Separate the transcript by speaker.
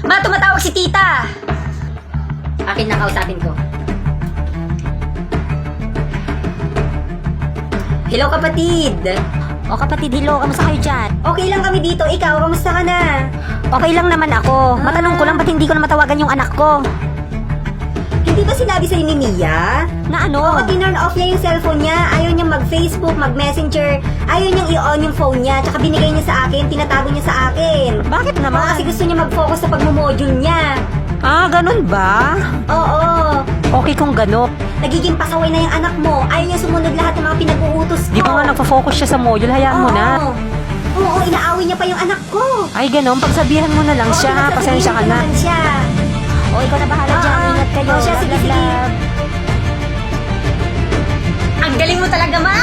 Speaker 1: Ma, tumatawag si tita!
Speaker 2: Akin na kausapin ko.
Speaker 1: Hello kapatid!
Speaker 2: O kapatid, hello, kamusta kayo dyan?
Speaker 1: Okay lang kami dito, ikaw, kamusta ka na?
Speaker 2: Okay lang naman ako. Matanong ko lang ba't hindi ko na matawagan yung anak ko?
Speaker 1: Hindi ba sinabi sa'yo ni Mia?
Speaker 2: Na ano?
Speaker 1: Oo, tinurn off niya yung cellphone niya. Ayaw niyang mag-Facebook, mag-messenger. Ayaw niyang i-on yung phone niya. Tsaka binigay niya sa akin, tinatago niya sa akin.
Speaker 2: Bakit
Speaker 1: Oo,
Speaker 2: naman?
Speaker 1: kasi gusto niya mag-focus sa pagmumodule niya.
Speaker 2: Ah, ganun ba?
Speaker 1: Oo.
Speaker 2: Okay kung gano.
Speaker 1: Nagiging pasaway na yung anak mo. Ayaw niya sumunod lahat ng mga pinag-uutos ko.
Speaker 2: Di ba nga nagpo-focus siya sa module, hayaan mo na.
Speaker 1: Oo. Oo, inaaway niya pa yung anak ko.
Speaker 2: Ay, ganun, pagsabihan mo na lang
Speaker 1: Oo,
Speaker 2: siya, pasensya ka na.
Speaker 1: naman siya.
Speaker 2: O, ikaw na bahala dyan,
Speaker 1: talaga, ma!